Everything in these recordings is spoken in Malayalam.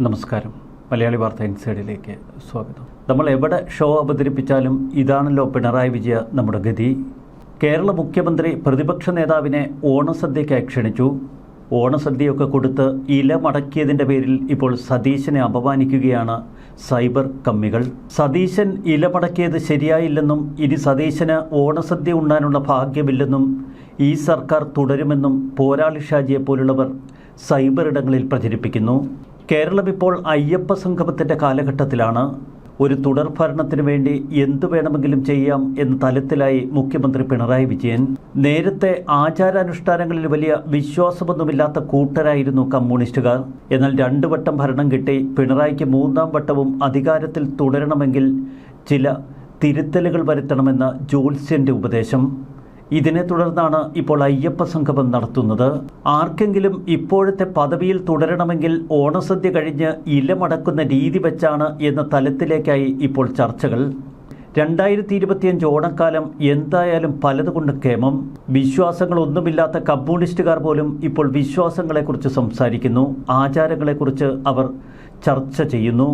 നമസ്കാരം. മലയാളി വാർത്ത ഇൻസൈഡിലേക്ക് സ്വാഗതം. നമ്മൾ എവിടെ ഷോ അവതരിപ്പിച്ചാലും ഇതാണല്ലോ പിണറായി വിജയ നമ്മുടെ ഗതി. കേരള മുഖ്യമന്ത്രി പ്രതിപക്ഷ നേതാവിനെ ഓണസദ്യയ്ക്കായി ക്ഷണിച്ചു. ഓണസദ്യയൊക്കെ കൊടുത്ത് ഇല മടക്കിയതിന്റെ പേരിൽ ഇപ്പോൾ സതീശനെ അപമാനിക്കുകയാണ് സൈബർ കമ്മികൾ. സതീശൻ ഇല മടക്കിയത് ശരിയായില്ലെന്നും ഇനി സതീശന് ഓണസദ്യ ഉണ്ണാനുള്ള ഭാഗ്യമില്ലെന്നും ഈ സർക്കാർ തുടരുമെന്നും പോരാളി ഷാജിയെ പോലുള്ളവർ സൈബർ ഇടങ്ങളിൽ പ്രചരിപ്പിക്കുന്നു. കേരളം ഇപ്പോൾ അയ്യപ്പ സംഗമത്തിന്റെ കാലഘട്ടത്തിലാണ്. ഒരു തുടർ ഭരണത്തിന് വേണ്ടി എന്തു വേണമെങ്കിലും ചെയ്യാം എന്ന തലത്തിലായി മുഖ്യമന്ത്രി പിണറായി വിജയൻ. നേരത്തെ ആചാരാനുഷ്ഠാനങ്ങളിൽ വലിയ വിശ്വാസമൊന്നുമില്ലാത്ത കൂട്ടരായിരുന്നു കമ്മ്യൂണിസ്റ്റുകാർ. എന്നാൽ രണ്ടു വട്ടം ഭരണം കിട്ടി. പിണറായിക്ക് മൂന്നാം വട്ടവും അധികാരത്തിൽ തുടരണമെങ്കിൽ ചില തിരുത്തലുകൾ വരുത്തണമെന്ന ജോത്സ്യന്റെ ഉപദേശം. ഇതിനെ തുടർന്നാണ് ഇപ്പോൾ അയ്യപ്പ സംഗമം നടത്തുന്നത്. ആർക്കെങ്കിലും ഇപ്പോഴത്തെ പദവിയിൽ തുടരണമെങ്കിൽ ഓണസദ്യ കഴിഞ്ഞ് ഇലമടക്കുന്ന രീതി വെച്ചാണ് എന്ന തലത്തിലേക്കായി ഇപ്പോൾ ചർച്ചകൾ. രണ്ടായിരത്തി ഇരുപത്തിയഞ്ച് ഓണക്കാലം എന്തായാലും പലതുകൊണ്ട് കേമം വിശ്വാസങ്ങളൊന്നുമില്ലാത്ത കമ്മ്യൂണിസ്റ്റുകാർ പോലും ഇപ്പോൾ വിശ്വാസങ്ങളെക്കുറിച്ച് സംസാരിക്കുന്നു. ആചാരങ്ങളെക്കുറിച്ച് അവർ ചർച്ച ചെയ്യുന്നു.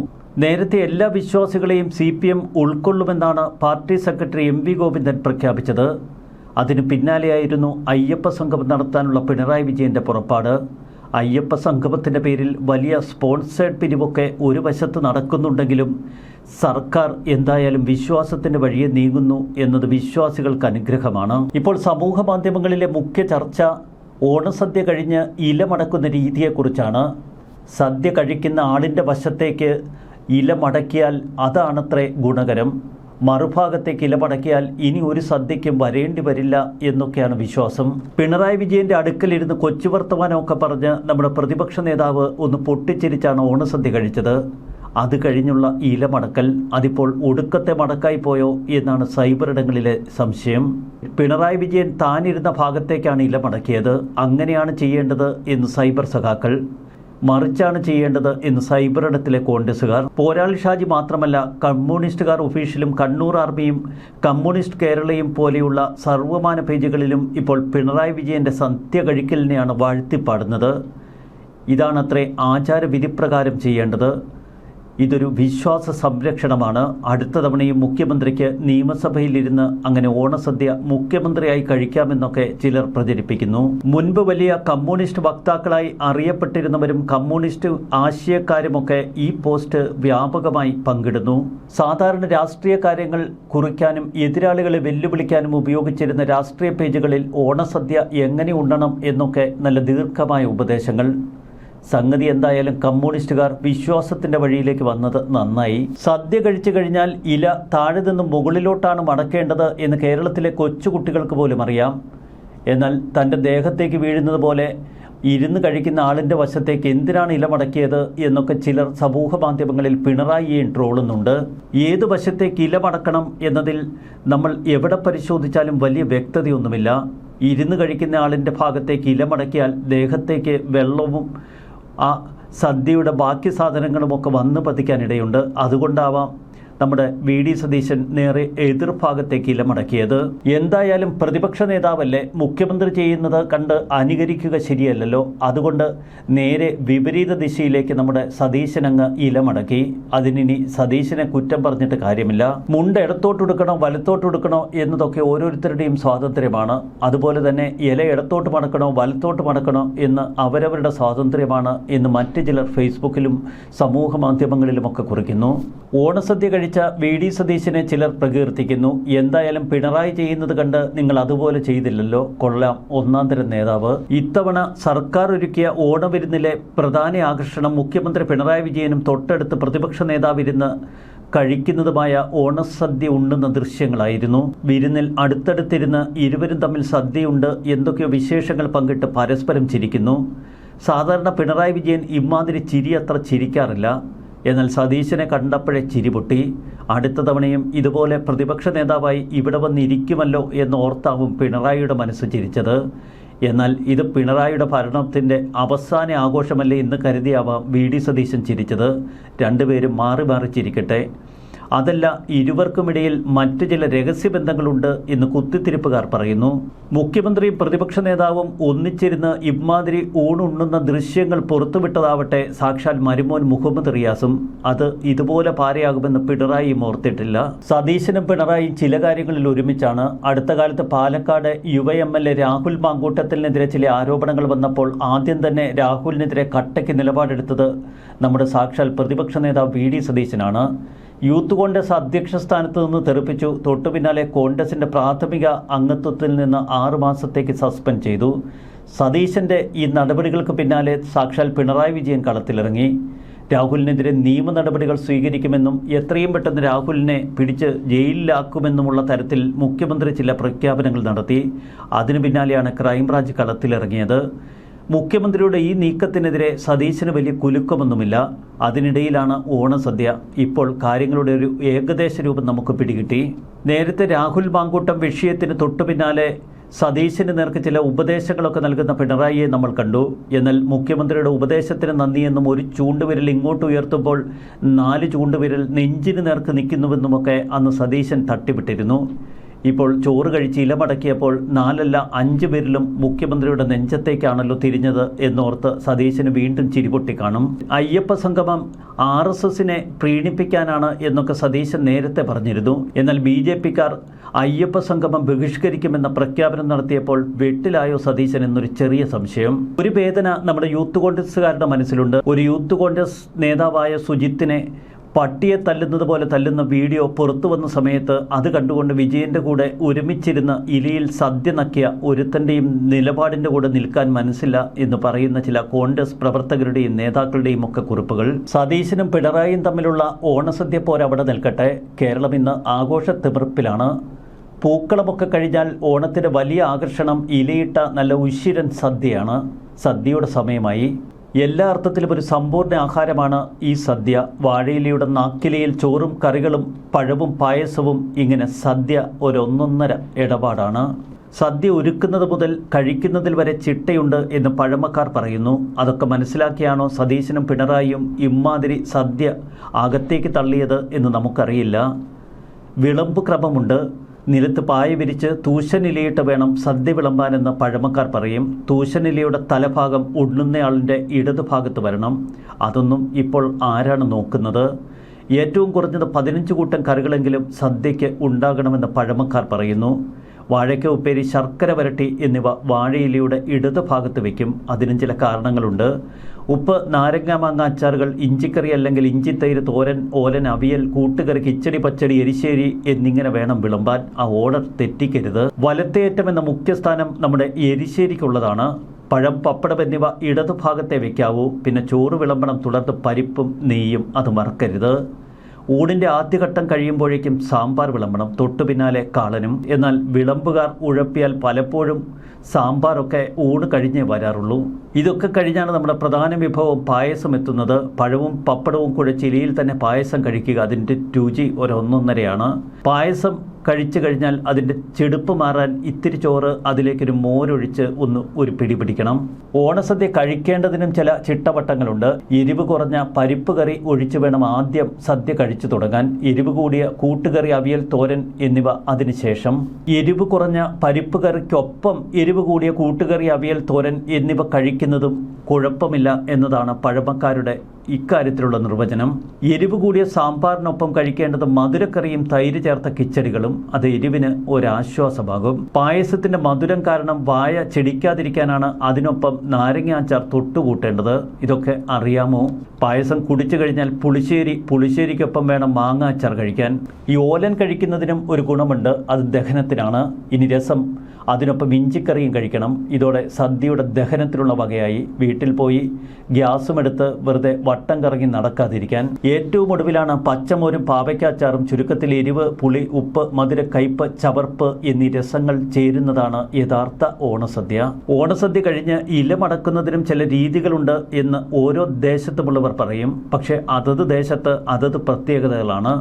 നേരത്തെ എല്ലാ വിശ്വാസികളെയും C P M ഉൾക്കൊള്ളുമെന്നാണ് party secretary M V Govindan പ്രഖ്യാപിച്ചത്. അതിന് പിന്നാലെയായിരുന്നു അയ്യപ്പ സംഗമം നടത്താനുള്ള പിണറായി വിജയന്റെ പുറപ്പാട്. അയ്യപ്പ സംഗമത്തിന്റെ പേരിൽ വലിയ സ്പോൺസേഡ് പിരിവൊക്കെ ഒരു വശത്ത് നടക്കുന്നുണ്ടെങ്കിലും സർക്കാർ എന്തായാലും വിശ്വാസത്തിന്റെ വഴിയെ നീങ്ങുന്നു എന്നത് വിശ്വാസികൾക്ക് അനുഗ്രഹമാണ്. ഇപ്പോൾ സമൂഹ മാധ്യമങ്ങളിലെ മുഖ്യ ചർച്ച ഓണസദ്യ കഴിഞ്ഞ് ഇലമടക്കുന്ന രീതിയെക്കുറിച്ചാണ്. സദ്യ കഴിക്കുന്ന ആളിന്റെ വശത്തേക്ക് ഇലമടക്കിയാൽ അതാണത്രേ ഗുണകരം. മറുഭാഗത്തേക്ക് ഇലപടക്കിയാൽ ഇനി ഒരു സദ്യയ്ക്കും വരേണ്ടി വരില്ല എന്നൊക്കെയാണ് വിശ്വാസം. പിണറായി വിജയന്റെ അടുക്കലിരുന്ന് കൊച്ചു വർത്തമാനമൊക്കെ പറഞ്ഞ് നമ്മുടെ പ്രതിപക്ഷ നേതാവ് ഒന്ന് പൊട്ടിച്ചിരിച്ചാണ് ഓണസദ്യ കഴിച്ചത്. അത് കഴിഞ്ഞുള്ള ഇല മടക്കൽ അതിപ്പോൾ ഒടുക്കത്തെ മടക്കായി പോയോ എന്നാണ് സൈബർ ഇടങ്ങളിലെ സംശയം. പിണറായി വിജയൻ താനിരുന്ന ഭാഗത്തേക്കാണ് ഇല മടക്കിയത് അങ്ങനെയാണ് ചെയ്യേണ്ടത് എന്ന് സൈബർ സഖാക്കൾ മറിച്ചാണ് ചെയ്യേണ്ടത് എന്ന് സൈബർ ഇടത്തിലെ കോൺഗ്രസുകാർ പോരാളി ഷാജി മാത്രമല്ല കമ്മ്യൂണിസ്റ്റുകാർ ഒഫീഷ്യലും കണ്ണൂർ ആർമിയും കമ്മ്യൂണിസ്റ്റ് കേരളയും പോലെയുള്ള സർവമാന പേജുകളിലും ഇപ്പോൾ പിണറായി വിജയന്റെ സത്യ കഴിക്കലിനെയാണ് വാഴ്ത്തിപ്പാടുന്നത്. ഇതാണത്രേ ആചാരവിധിപ്രകാരം ചെയ്യേണ്ടത്. ഇതൊരു വിശ്വാസ സംരക്ഷണമാണ്. അടുത്ത തവണയും മുഖ്യമന്ത്രിക്ക് നിയമസഭയിലിരുന്ന് അങ്ങനെ ഓണസദ്യ മുഖ്യമന്ത്രിയായി കഴിക്കാമെന്നൊക്കെ ചിലർ പ്രചരിപ്പിക്കുന്നു. മുൻപ് വലിയ കമ്മ്യൂണിസ്റ്റ് വക്താക്കളായി അറിയപ്പെട്ടിരുന്നവരും കമ്മ്യൂണിസ്റ്റ് ആശയക്കാരുമൊക്കെ ഈ പോസ്റ്റ് വ്യാപകമായി പങ്കിടുന്നു. സാധാരണ രാഷ്ട്രീയ കാര്യങ്ങൾ കുറിക്കാനും എതിരാളികളെ വെല്ലുവിളിക്കാനും ഉപയോഗിച്ചിരുന്ന രാഷ്ട്രീയ പേജുകളിൽ ഓണസദ്യ എങ്ങനെ ഉണ്ണണം എന്നൊക്കെ നല്ല ദീർഘമായ ഉപദേശങ്ങൾ. സംഗതി എന്തായാലും കമ്മ്യൂണിസ്റ്റുകാർ വിശ്വാസത്തിന്റെ വഴിയിലേക്ക് വന്നത് നന്നായി. സദ്യ കഴിച്ചു കഴിഞ്ഞാൽ ഇല താഴെ നിന്നും മുകളിലോട്ടാണ് മടക്കേണ്ടത് എന്ന് കേരളത്തിലെ കൊച്ചുകുട്ടികൾക്ക് പോലും അറിയാം. എന്നാൽ തന്റെ ദേഹത്തേക്ക് വീഴുന്നത് പോലെ ഇരുന്ന് കഴിക്കുന്ന ആളിന്റെ വശത്തേക്ക് എന്തിനാണ് ഇല മടക്കിയത് എന്നൊക്കെ ചിലർ സമൂഹ മാധ്യമങ്ങളിൽ പിണറായിയെയും ട്രോളുന്നുണ്ട്. ഏത് വശത്തേക്ക് ഇല മടക്കണം എന്നതിൽ നമ്മൾ എവിടെ പരിശോധിച്ചാലും വലിയ വ്യക്തതയൊന്നുമില്ല. ഇരുന്ന് കഴിക്കുന്ന ആളിന്റെ ഭാഗത്തേക്ക് ഇല മടക്കിയാൽ ദേഹത്തേക്ക് വെള്ളവും ആ സദ്യയുടെ ബാക്കി സാധനങ്ങളുമൊക്കെ വന്ന് പതിക്കാനിടയുണ്ട് അതുകൊണ്ടാവാം നമ്മുടെ വി ഡി സതീശൻ നേരെ എതിർഭാഗത്തേക്ക് ഇലമടക്കിയത്. എന്തായാലും പ്രതിപക്ഷ നേതാവല്ലേ മുഖ്യമന്ത്രി ചെയ്യുന്നത് കണ്ട് അനുകരിക്കുക ശരിയല്ലല്ലോ. അതുകൊണ്ട് നേരെ വിപരീത ദിശയിലേക്ക് നമ്മുടെ സതീശൻ അങ്ങ് ഇലമടക്കി. അതിനി സതീശനെ കുറ്റം പറഞ്ഞിട്ട് കാര്യമില്ല. മുണ്ട് ഇടത്തോട്ടെടുക്കണോ വലത്തോട്ടെടുക്കണോ എന്നതൊക്കെ ഓരോരുത്തരുടെയും സ്വാതന്ത്ര്യമാണ്. അതുപോലെ തന്നെ ഇല ഇടത്തോട്ട് മടക്കണോ വലത്തോട്ട് മടക്കണോ എന്ന് അവരവരുടെ സ്വാതന്ത്ര്യമാണ് എന്ന് മറ്റ് ചിലർ ഫേസ്ബുക്കിലും സമൂഹ മാധ്യമങ്ങളിലുമൊക്കെ കുറിക്കുന്നു. ഓണസദ്യ കഴിച്ച വി ഡി സതീശനെ ചിലർ പ്രകീർത്തിക്കുന്നു. എന്തായാലും പിണറായി ചെയ്യുന്നത് കണ്ട് നിങ്ങൾ അതുപോലെ ചെയ്തില്ലല്ലോ. കൊള്ളാം. ഒന്നാം തരം നേതാവ്. ഇത്തവണ സർക്കാർ ഒരുക്കിയ ഓണവിരുന്നിലെ പ്രധാന ആകർഷണം മുഖ്യമന്ത്രി പിണറായി വിജയനും തൊട്ടടുത്ത് പ്രതിപക്ഷ നേതാവിരുന്ന് കഴിക്കുന്നതുമായ ഓണസദ്യ ഉണ്ണുന്ന ദൃശ്യങ്ങളായിരുന്നു. വിരുന്നിൽ അടുത്തടുത്തിരുന്ന് ഇരുവരും തമ്മിൽ സദ്യയുണ്ട്. എന്തൊക്കെയോ വിശേഷങ്ങൾ പങ്കിട്ട് പരസ്പരം ചിരിക്കുന്നു. സാധാരണ പിണറായി വിജയൻ ഇമാതിരി ചിരി അത്ര ചിരിക്കാറില്ല. എന്നാൽ സതീശനെ കണ്ടപ്പോഴേ ചിരിപൊട്ടി അടുത്ത തവണയും ഇതുപോലെ പ്രതിപക്ഷ നേതാവായി ഇവിടെ വന്നിരിക്കുമല്ലോ എന്ന് ഓർത്താവും പിണറായിയുടെ മനസ്സ് ചിരിച്ചത്. എന്നാൽ ഇത് പിണറായിയുടെ ഭരണത്തിന്റെ അവസാന ആഘോഷമല്ലേ എന്ന് കരുതിയാവാം വി. ഡി. സതീശൻ ചിരിച്ചത്. രണ്ടുപേരും മാറി മാറി ചിരിക്കട്ടെ. അതല്ല ഇരുവർക്കുമിടയിൽ മറ്റ് ചില രഹസ്യബന്ധങ്ങളുണ്ട് എന്ന് കുത്തിത്തിരിപ്പുകാർ പറയുന്നു. മുഖ്യമന്ത്രിയും പ്രതിപക്ഷ നേതാവും ഒന്നിച്ചിരുന്ന് ഇമാതിരി ഊണുണ്ണുന്ന ദൃശ്യങ്ങൾ പുറത്തുവിട്ടതാവട്ടെ സാക്ഷാൽ മരുമോൻ മുഹമ്മദ് റിയാസും. അത് ഇതുപോലെ പാരയാകുമെന്ന് പിണറായിയും ഓർത്തിട്ടില്ല. സതീശനും പിണറായി ചില കാര്യങ്ങളിൽ ഒരുമിച്ചാണ്. അടുത്ത കാലത്ത് പാലക്കാട് യുവ എം എൽ എ രാഹുൽ മാങ്കൂട്ടത്തിനെതിരെ ചില ആരോപണങ്ങൾ വന്നപ്പോൾ ആദ്യം തന്നെ രാഹുലിനെതിരെ കട്ടയ്ക്ക് നിലപാടെടുത്തത് നമ്മുടെ സാക്ഷാൽ പ്രതിപക്ഷ നേതാവ് വി ഡി സതീശനാണ്. യൂത്ത് കോൺഗ്രസ് അധ്യക്ഷ സ്ഥാനത്ത് നിന്ന് തെറിപ്പിച്ചു. തൊട്ടു പിന്നാലെ കോൺഗ്രസിന്റെ പ്രാഥമിക അംഗത്വത്തിൽ നിന്ന് ആറു മാസത്തേക്ക് സസ്പെൻഡ് ചെയ്തു. സതീശന്റെ ഈ നടപടികൾക്ക് പിന്നാലെ സാക്ഷാൽ പിണറായി വിജയൻ കളത്തിലിറങ്ങി. രാഹുലിനെതിരെ നിയമ നടപടികൾ സ്വീകരിക്കുമെന്നും എത്രയും പെട്ടെന്ന് രാഹുലിനെ പിടിച്ച് ജയിലിലാക്കുമെന്നുമുള്ള തരത്തിൽ മുഖ്യമന്ത്രി ചില പ്രഖ്യാപനങ്ങൾ നടത്തി. അതിനു പിന്നാലെയാണ് ക്രൈംബ്രാഞ്ച് കളത്തിലിറങ്ങിയത്. മുഖ്യമന്ത്രിയുടെ ഈ നീക്കത്തിനെതിരെ സതീശന് വലിയ കുലുക്കമൊന്നുമില്ല. അതിനിടയിലാണ് ഓണസദ്യ. ഇപ്പോൾ കാര്യങ്ങളുടെ ഒരു ഏകദേശ രൂപം നമുക്ക് പിടികിട്ടി. നേരത്തെ രാഹുൽ മാങ്കൂട്ടം വിഷയത്തിന് തൊട്ടു പിന്നാലെ സതീശന് നേർക്ക് ചില ഉപദേശങ്ങളൊക്കെ നൽകുന്ന പിണറായിയെ നമ്മൾ കണ്ടു. എന്നാൽ മുഖ്യമന്ത്രിയുടെ ഉപദേശത്തിന് നന്ദിയെന്നും ഒരു ചൂണ്ടുവിരൽ ഇങ്ങോട്ട് ഉയർത്തുമ്പോൾ നാല് ചൂണ്ടുവിരൽ നെഞ്ചിന് നേർക്ക് നിൽക്കുന്നുവെന്നുമൊക്കെ അന്ന് സതീശൻ തട്ടിവിട്ടിരുന്നു. ഇപ്പോൾ ചോറ് കഴിച്ച് ഇലമടക്കിയപ്പോൾ നാലല്ല അഞ്ച് പേരിലും മുഖ്യമന്ത്രിയുടെ നെഞ്ചത്തേക്കാണല്ലോ തിരിഞ്ഞത് എന്നോർത്ത് സതീശന് വീണ്ടും ചിരിപൊട്ടി കാണും അയ്യപ്പ സംഗമം ആർ എസ് എസിനെ പ്രീണിപ്പിക്കാനാണ് എന്നൊക്കെ സതീശൻ നേരത്തെ പറഞ്ഞിരുന്നു. എന്നാൽ ബി ജെ പിക്കാർ അയ്യപ്പ സംഗമം ബഹിഷ്കരിക്കുമെന്ന പ്രഖ്യാപനം നടത്തിയപ്പോൾ വെട്ടിലായോ സതീശൻ എന്നൊരു ചെറിയ സംശയം. ഒരു വേദന നമ്മുടെ യൂത്ത് കോൺഗ്രസ്സുകാരുടെ മനസ്സിലുണ്ട്. ഒരു യൂത്ത് കോൺഗ്രസ് നേതാവായ സുജിത്തിനെ പട്ടിയെ തല്ലുന്നത് പോലെ തല്ലുന്ന വീഡിയോ പുറത്തു വന്ന സമയത്ത് അത് കണ്ടുകൊണ്ട് വിജയന്റെ കൂടെ ഒരുമിച്ചിരുന്ന് ഇലിയിൽ സദ്യ നക്കിയ ഒരുത്തന്റെയും നിലപാടിന്റെ കൂടെ നിൽക്കാൻ മനസ്സില്ല എന്ന് പറയുന്ന ചില കോൺഗ്രസ് പ്രവർത്തകരുടെയും നേതാക്കളുടെയും ഒക്കെ കുറിപ്പുകൾ. സതീശനും പിണറായിയും തമ്മിലുള്ള ഓണസദ്യ പോരവിടെ നിൽക്കട്ടെ. കേരളം ഇന്ന് ആഘോഷ തിമിർപ്പിലാണ് പൂക്കളമൊക്കെ കഴിഞ്ഞാൽ ഓണത്തിന് വലിയ ആകർഷണം ഇലയിട്ട നല്ല ഉശിരൻ സദ്യയാണ്. സദ്യയുടെ സമയമായി. എല്ലാ അർത്ഥത്തിലും ഒരു സമ്പൂർണ ആഹാരമാണ് ഈ സദ്യ. വാഴയിലയുടെ നാക്കിലയിൽ ചോറും കറികളും പഴവും പായസവും ഇങ്ങനെ സദ്യ ഒരൊന്നൊന്നര ഇടപാടാണ്. സദ്യ ഒരുക്കുന്നത് മുതൽ കഴിക്കുന്നതിൽ വരെ ചിട്ടയുണ്ട് എന്ന് പഴമക്കാർ പറയുന്നു. അതൊക്കെ മനസ്സിലാക്കിയാണോ സതീശനും പിണറായിയും ഇമ്മാതിരി സദ്യ അകത്തേക്ക് തള്ളിയത് എന്ന് നമുക്കറിയില്ല. വിളമ്പ് ക്രമമുണ്ട്. നിലത്ത് പായ വിരിച്ച് തൂശനിലയിട്ട് വേണം സദ്യ വിളമ്പാൻ വിളമ്പാനെന്ന് പഴമക്കാർ പറയും. തൂശനിലയുടെ തലഭാഗം ഉണ്ണുന്നയാളിന്റെ ഇടതുഭാഗത്ത് വരണം. അതൊന്നും ഇപ്പോൾ ആരാണ് നോക്കുന്നത്? ഏറ്റവും കുറഞ്ഞത് പതിനഞ്ച് കൂട്ടം കറികളെങ്കിലും സദ്യയ്ക്ക് ഉണ്ടാകണമെന്ന് പഴമക്കാർ പറയുന്നു. വാഴയ്ക്ക ഉപ്പേരി ശർക്കര വരട്ടി എന്നിവ വാഴയിലയുടെ ഇടതുഭാഗത്ത് വയ്ക്കും അതിനും ചില കാരണങ്ങളുണ്ട്. ഉപ്പ് നാരങ്ങ മാങ്ങ അച്ചാറുകൾ ഇഞ്ചിക്കറി അല്ലെങ്കിൽ ഇഞ്ചിത്തൈര് തോരൻ ഓലൻ അവിയൽ കൂട്ടുകറി കിച്ചടി പച്ചടി എരിശ്ശേരി എന്നിങ്ങനെ വേണം വിളമ്പാൻ. ആ ഓർഡർ തെറ്റിക്കരുത്. വലത്തേറ്റം എന്ന മുഖ്യസ്ഥാനം നമ്മുടെ എരിശ്ശേരിക്കുള്ളതാണ്. പഴം പപ്പടം എന്നിവ ഇടതുഭാഗത്തെ വെക്കാവൂ. പിന്നെ ചോറ് വിളമ്പണം തുടർന്ന് പരിപ്പും നെയ്യും അത് മറക്കരുത്. ഊണിന്റെ ആദ്യഘട്ടം കഴിയുമ്പോഴേക്കും സാമ്പാർ വിളമ്പണം. തൊട്ടു പിന്നാലെ കാളനും. എന്നാൽ വിളമ്പുകാർ ഉഴപ്പിയാൽ പലപ്പോഴും സാമ്പാറൊക്കെ ഊണ് കഴിഞ്ഞേ വരാറുള്ളൂ. ഇതൊക്കെ കഴിഞ്ഞാണ് നമ്മുടെ പ്രധാന വിഭവം പായസം എത്തുന്നത്. പഴവും പപ്പടവും കുഴച്ചിലിയിൽ തന്നെ പായസം കഴിക്കുക. അതിന്റെ രുചി ഒരൊന്നൊന്നരയാണ് പായസം കഴിച്ചു കഴിഞ്ഞാൽ അതിന്റെ ചെടുപ്പ് മാറാൻ ഇത്തിരി ചോറ് അതിലേക്കൊരു മോരൊഴിച്ച് ഒന്ന് ഒരു പിടി പിടിക്കണം. ഓണസദ്യ കഴിക്കേണ്ടതിനും ചില ചിട്ടവട്ടങ്ങളുണ്ട്. എരിവ് കുറഞ്ഞ പരിപ്പ് കറി ഒഴിച്ചു വേണം ആദ്യം സദ്യ കഴിച്ചു തുടങ്ങാൻ. എരിവ് കൂടിയ കൂട്ടുകറി അവിയൽ തോരൻ എന്നിവ അതിനുശേഷം എരിവ് കുറഞ്ഞ പരിപ്പ് കറിക്കൊപ്പം എരിവ് കൂടിയ കൂട്ടുകറി അവിയൽ തോരൻ എന്നിവ കഴിക്കുന്നതും കുഴപ്പമില്ല എന്നതാണ് പഴമക്കാരുടെ ഇക്കാര്യത്തിലുള്ള നിർവചനം എരിവ് കൂടിയ സാമ്പാറിനൊപ്പം കഴിക്കേണ്ടത് മധുരക്കറിയും തൈര് ചേർത്ത കിച്ചടികളും അത് എരിവിന് ഒരാശ്വാസമാകും. പായസത്തിന്റെ മധുരം കാരണം വായ ചെടിക്കാതിരിക്കാനാണ് അതിനൊപ്പം നാരങ്ങ അച്ചാർ തൊട്ടുകൂട്ടേണ്ടത്. ഇതൊക്കെ അറിയാമോ? പായസം കുടിച്ചു കഴിഞ്ഞാൽ പുളിശ്ശേരി പുളിശ്ശേരിക്കൊപ്പം വേണം മാങ്ങ അച്ചാർ കഴിക്കാൻ. ഈ ഓലൻ കഴിക്കുന്നതിനും ഒരു ഗുണമുണ്ട് അത് ദഹനത്തിനാണ്. ഇനി രസം അതിനൊപ്പം ഇഞ്ചിക്കറിയും കഴിക്കണം. ഇതോടെ സദ്യയുടെ ദഹനത്തിനുള്ള വകയായി. വീട്ടിൽ പോയി ഗ്യാസും എടുത്ത് വെറുതെ വട്ടം കറങ്ങി നടക്കാതിരിക്കാൻ. ഏറ്റവും ഒടുവിലാണ് പച്ചമോരും പാവയ്ക്കാച്ചാറും ചുരുക്കത്തിൽ എരിവ് പുളി ഉപ്പ് മധുര കയ്പ് ചവർപ്പ് എന്നീ രസങ്ങൾ ചേരുന്നതാണ് യഥാർത്ഥ ഓണസദ്യ. ഓണസദ്യ കഴിഞ്ഞ് ഇലമടക്കുന്നതിനും ചില രീതികളുണ്ട് എന്ന് ഓരോ ദേശത്തുമുള്ളവർ പറയും. പക്ഷേ അതത് ദേശത്ത് അതത് പ്രത്യേകതകളാണ്.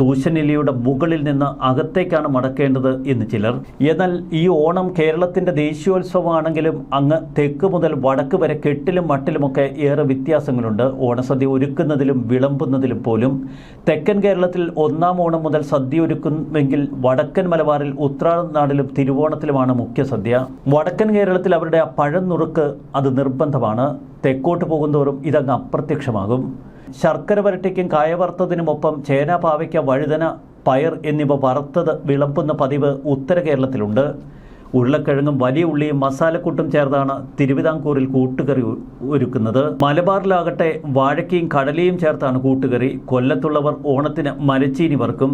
തൂശനിലിയുടെ മുകളിൽ നിന്ന് അകത്തേക്കാണ് മടക്കേണ്ടത് എന്ന് ചിലർ. എന്നാൽ ഈ ഓണം കേരളത്തിന്റെ ദേശീയോത്സവമാണെങ്കിലും അങ്ങ് തെക്ക് മുതൽ വടക്ക് വരെ കെട്ടിലും മട്ടിലുമൊക്കെ ഏറെ വ്യത്യാസങ്ങളുണ്ട്. ഓണസദ്യ ഒരുക്കുന്നതിലും വിളമ്പുന്നതിലും പോലും. തെക്കൻ കേരളത്തിൽ ഒന്നാം ഓണം മുതൽ സദ്യ ഒരുക്കുമെങ്കിൽ വടക്കൻ മലബാറിൽ ഉത്രാടനാടിലും തിരുവോണത്തിലുമാണ് മുഖ്യ സദ്യ. വടക്കൻ കേരളത്തിൽ അവരുടെ ആ പഴം നുറുക്ക് അത് നിർബന്ധമാണ്. തെക്കോട്ട് പോകുന്തോറും ഇതങ്ങ് അപ്രത്യക്ഷമാകും. ശർക്കര വരട്ടിക്കും കായവറുത്തതിനുമൊപ്പം ചേന പാവയ്ക്ക വഴുതന പയർ എന്നിവ വറുത്തത് വിളമ്പുന്ന പതിവ് ഉത്തര കേരളത്തിലുണ്ട്. ഉരുളക്കിഴങ്ങും വലിയ ഉള്ളിയും മസാലക്കൂട്ടും ചേർത്താണ് തിരുവിതാംകൂറിൽ കൂട്ടുകറി ഒരുക്കുന്നത്. മലബാറിലാകട്ടെ വാഴക്കയും കടലയും ചേർത്താണ് കൂട്ടുകറി. കൊല്ലത്തുള്ളവർ ഓണത്തിന് മരച്ചീനി വറുക്കും.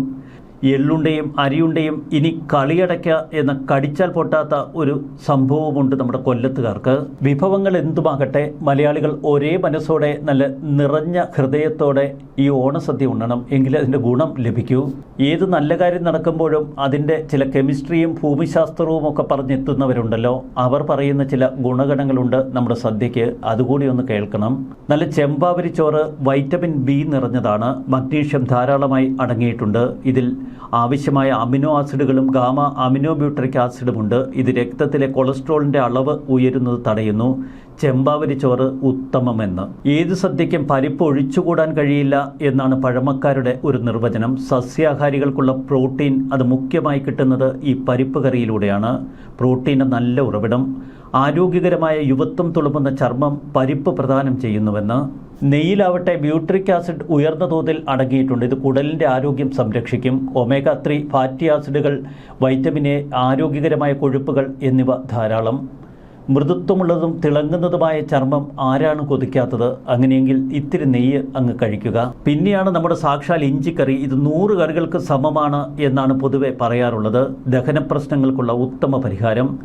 എള്ളുണ്ടയും അരിയുണ്ടയും ഇനി കളിയടയ്ക്ക എന്ന കടിച്ചാൽ പൊട്ടാത്ത ഒരു സംഭവമുണ്ട് നമ്മുടെ കൊല്ലത്തുകാർക്ക്. വിഭവങ്ങൾ എന്തുമാകട്ടെ മലയാളികൾ ഒരേ മനസ്സോടെ നല്ല നിറഞ്ഞ ഹൃദയത്തോടെ ഈ ഓണസദ്യ ഉണ്ണണം. എങ്കിൽ അതിന്റെ ഗുണം ലഭിക്കൂ. ഏത് നല്ല കാര്യം നടക്കുമ്പോഴും അതിന്റെ ചില കെമിസ്ട്രിയും ഭൂമിശാസ്ത്രവും ഒക്കെ പറഞ്ഞെത്തുന്നവരുണ്ടല്ലോ. അവർ പറയുന്ന ചില ഗുണഗണങ്ങളുണ്ട് നമ്മുടെ സദ്യക്ക് അതുകൂടി ഒന്ന് കേൾക്കണം. നല്ല ചെമ്പാവരി ചോറ് വൈറ്റമിൻ ബി നിറഞ്ഞതാണ്. മഗ്നീഷ്യം ധാരാളമായി അടങ്ങിയിട്ടുണ്ട്. ഇതിൽ ആവശ്യമായ അമിനോ ആസിഡുകളും ഗാമ അമിനോബ്യൂട്രിക് ആസിഡുമുണ്ട്. ഇത് രക്തത്തിലെ കൊളസ്ട്രോളിന്റെ അളവ് ഉയരുന്നത് തടയുന്നു. ചെമ്പാവരി ചോറ് ഉത്തമമെന്ന്. ഏത് സദ്യയ്ക്കും പരിപ്പ് ഒഴിച്ചുകൂടാൻ കഴിയില്ല എന്നാണ് പഴമക്കാരുടെ ഒരു നിർവചനം. സസ്യാഹാരികൾക്കുള്ള പ്രോട്ടീൻ അത് മുഖ്യമായി കിട്ടുന്നത് ഈ പരിപ്പ് കറിയിലൂടെയാണ്. പ്രോട്ടീന് നല്ല ഉറവിടം. ആരോഗ്യകരമായ യുവത്വം തുളുമ്പുന്ന ചർമ്മം പരിപ്പ് പ്രദാനം ചെയ്യുന്നുവെന്ന് നെയ്യിലാവട്ടെ ബ്യൂട്രിക് ആസിഡ് ഉയർന്ന തോതിൽ അടങ്ങിയിട്ടുണ്ട്. ഇത് കുടലിന്റെ ആരോഗ്യം സംരക്ഷിക്കും. ഒമേഗ ത്രീ ഫാറ്റി ആസിഡുകൾ വൈറ്റമിൻ എ ആരോഗ്യകരമായ കൊഴുപ്പുകൾ എന്നിവ ധാരാളം. മൃദുത്വമുള്ളതും തിളങ്ങുന്നതുമായ ചർമ്മം ആരാണ് കൊതിക്കാത്തത്? അങ്ങനെയെങ്കിൽ ഇത്തിരി നെയ്യ് അങ്ങ് കഴിക്കുക. പിന്നെയാണ് നമ്മുടെ സാക്ഷാൽ ഇഞ്ചിക്കറി. ഇത് നൂറ് കറികൾക്ക് സമമാണ് എന്നാണ് പൊതുവെ പറയാറുള്ളത്. ദഹന പ്രശ്നങ്ങൾക്കുള്ള ഉത്തമ പരിഹാരം.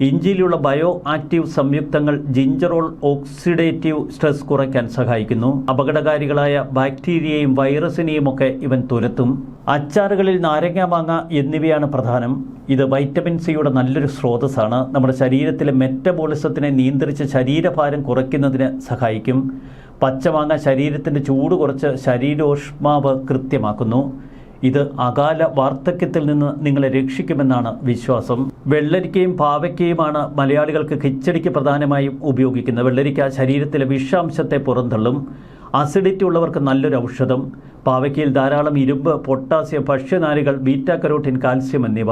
ഇഞ്ചിയിലുള്ള ബയോ ആക്റ്റീവ് സംയുക്തങ്ങൾ ജിഞ്ചറോൾ ഓക്സിഡേറ്റീവ് സ്ട്രെസ് കുറയ്ക്കാൻ സഹായിക്കുന്നു. അപകടകാരികളായ ബാക്ടീരിയയും വൈറസിനെയും ഒക്കെ ഇവൻ തുരത്തും. അച്ചാറുകളിൽ നാരങ്ങ മാങ്ങ എന്നിവയാണ് പ്രധാനം. ഇത് വൈറ്റമിൻ സിയുടെ നല്ലൊരു സ്രോതസ്സാണ്. നമ്മുടെ ശരീരത്തിലെ മെറ്റബോളിസത്തിനെ നിയന്ത്രിച്ച് ശരീരഭാരം കുറയ്ക്കുന്നതിന് സഹായിക്കും. പച്ചമാങ്ങ ശരീരത്തിന്റെ ചൂട് കുറച്ച് ശരീരോഷ്മാവ് കൃത്യമാക്കുന്നു. ഇത് അകാല വാർദ്ധക്യത്തിൽ നിന്ന് നിങ്ങളെ രക്ഷിക്കുമെന്നാണ് വിശ്വാസം. വെള്ളരിക്കയും പാവയ്ക്കയുമാണ് മലയാളികൾക്ക് കിച്ചടിക്ക് പ്രധാനമായും ഉപയോഗിക്കുന്നത്. വെള്ളരിക്ക ശരീരത്തിലെ വിഷാംശത്തെ പുറന്തള്ളും. അസിഡിറ്റി ഉള്ളവർക്ക് നല്ലൊരു ഔഷധം. പാവയ്ക്കയിൽ ധാരാളം ഇരുമ്പ് പൊട്ടാസ്യം ഭക്ഷ്യനാരുകൾ ബീറ്റാക്കരോട്ടിൻ കരോട്ടിൻ കാൽസ്യം എന്നിവ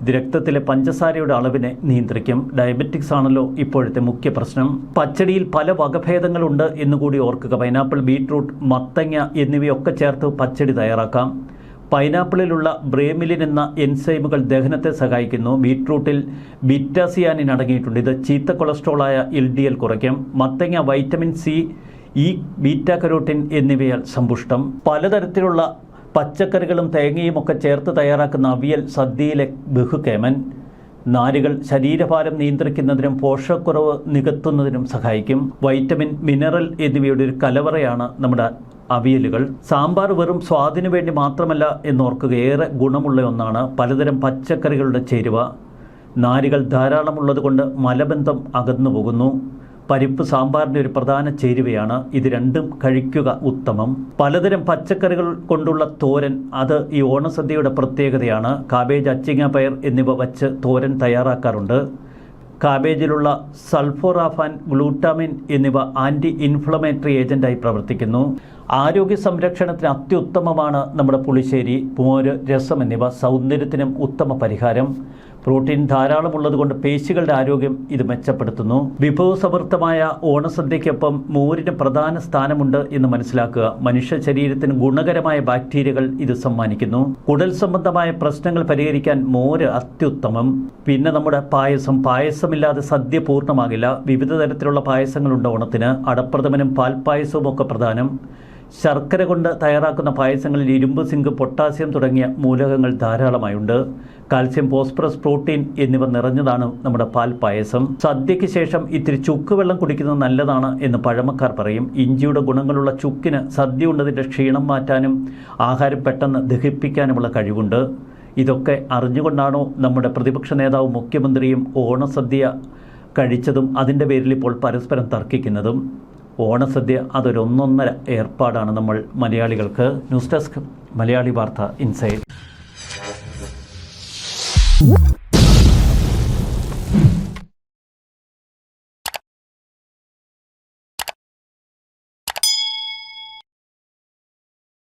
ഇത് രക്തത്തിലെ പഞ്ചസാരയുടെ അളവിനെ നിയന്ത്രിക്കും. ഡയബറ്റിക്സ് ആണല്ലോ ഇപ്പോഴത്തെ മുഖ്യ പ്രശ്നം. പച്ചടിയിൽ പല വകഭേദങ്ങളുണ്ട് എന്നുകൂടി ഓർക്കുക. പൈനാപ്പിൾ ബീറ്റ്റൂട്ട് മത്തങ്ങ എന്നിവയൊക്കെ ചേർത്ത് പച്ചടി തയ്യാറാക്കാം. പൈനാപ്പിളിലുള്ള ബ്രേമിലിൻ എന്ന എൻസൈമുകൾ ദഹനത്തെ സഹായിക്കുന്നു. ബീട്രൂട്ടിൽ ബിറ്റാസിയാനിൻ അടങ്ങിയിട്ടുണ്ട്. ഇത് ചീത്ത കൊളസ്ട്രോളായ എൽ ഡി എൽ കുറയ്ക്കും. മത്തങ്ങ vitamin C E beta carotene എന്നിവയാൽ സമ്പുഷ്ടം. പലതരത്തിലുള്ള പച്ചക്കറികളും തേങ്ങയും ഒക്കെ ചേർത്ത് തയ്യാറാക്കുന്ന അവിയൽ സദ്യയിലെ ബഹുകേമൻ. നാരുകൾ ശരീരഭാരം നിയന്ത്രിക്കുന്നതിനും പോഷകക്കുറവ് നികത്തുന്നതിനും സഹായിക്കും. വൈറ്റമിൻ മിനറൽ എന്നിവയുടെ ഒരു കലവറയാണ് നമ്മുടെ അവിയലുകൾ. സാമ്പാർ വെറും സ്വാദിനു വേണ്ടി മാത്രമല്ല എന്നോർക്കുക. ഏറെ ഗുണമുള്ള ഒന്നാണ് പലതരം പച്ചക്കറികളുടെ ചേരുവ. നാരുകൾ ധാരാളമുള്ളത് കൊണ്ട് മലബന്ധം അകന്നു പോകുന്നു. പരിപ്പ് സാമ്പാറിന്റെ ഒരു പ്രധാന ചേരുവയാണ്. ഇത് രണ്ടും കഴിക്കുക ഉത്തമം. പലതരം പച്ചക്കറികൾ കൊണ്ടുള്ള തോരൻ അത് ഈ ഓണസദ്യയുടെ പ്രത്യേകതയാണ്. കാബേജ് അച്ചിങ്ങ പയർ എന്നിവ വച്ച് തോരൻ തയ്യാറാക്കാറുണ്ട്. കാബേജിലുള്ള സൾഫോറാഫാൻ ഗ്ലൂട്ടാമിൻ എന്നിവ ആന്റി ഇൻഫ്ലമേറ്ററി ഏജന്റായി പ്രവർത്തിക്കുന്നു. ആരോഗ്യ സംരക്ഷണത്തിന് അത്യുത്തമമാണ് നമ്മുടെ പുളിശ്ശേരി. മോര് രസം എന്നിവ സൗന്ദര്യത്തിനും ഉത്തമ പരിഹാരം. പ്രോട്ടീൻ ധാരാളമുള്ളതുകൊണ്ട് പേശികളുടെ ആരോഗ്യം ഇത് മെച്ചപ്പെടുത്തുന്നു. വിഭവസമൃദ്ധമായ ഓണസദ്യയ്ക്കൊപ്പം മോരിന് പ്രധാന സ്ഥാനമുണ്ട് എന്ന് മനസ്സിലാക്കുക. മനുഷ്യ ശരീരത്തിന് ഗുണകരമായ ബാക്ടീരിയകൾ ഇത് സമ്മാനിക്കുന്നു. കുടൽ സംബന്ധമായ പ്രശ്നങ്ങൾ പരിഹരിക്കാൻ മോര് അത്യുത്തമം. പിന്നെ നമ്മുടെ പായസം. പായസമില്ലാതെ സദ്യ പൂർണമാകില്ല. വിവിധ തരത്തിലുള്ള പായസങ്ങളുണ്ട് ഓണത്തിന്. അടപ്രഥമനും പാൽപ്പായസവും ഒക്കെ പ്രധാനം. ശർക്കര കൊണ്ട് തയ്യാറാക്കുന്ന പായസങ്ങളിൽ ഇരുമ്പ് സിങ്ക് പൊട്ടാസ്യം തുടങ്ങിയ മൂലകങ്ങൾ ധാരാളമായുണ്ട്. കാൽസ്യം ഫോസ്ഫറസ് പ്രോട്ടീൻ എന്നിവ നിറഞ്ഞതാണ് നമ്മുടെ പാൽ പായസം. സദ്യയ്ക്ക് ശേഷം ഇത്തിരി ചുക്ക് വെള്ളം കുടിക്കുന്നത് നല്ലതാണ് എന്ന് പഴമക്കാർ പറയും. ഇഞ്ചിയുടെ ഗുണങ്ങളുള്ള ചുക്കിന് സദ്യ ഉണ്ടതിന്റെ ക്ഷീണം മാറ്റാനും ആഹാരം പെട്ടെന്ന് ദഹിപ്പിക്കാനുമുള്ള കഴിവുണ്ട്. ഇതൊക്കെ അറിഞ്ഞുകൊണ്ടാണോ നമ്മുടെ പ്രതിപക്ഷ നേതാവും മുഖ്യമന്ത്രിയും ഓണസദ്യ കഴിച്ചതും അതിന്റെ പേരിൽ ഇപ്പോൾ പരസ്പരം തർക്കിക്കുന്നതും? ഓണസദ്യ അതൊരു ഒന്നൊന്നര ഏർപ്പാടാണ് നമ്മൾ മലയാളികൾക്ക്. ന്യൂസ് ഡെസ്ക് മലയാളി വാർത്ത ഇൻസൈഡ്.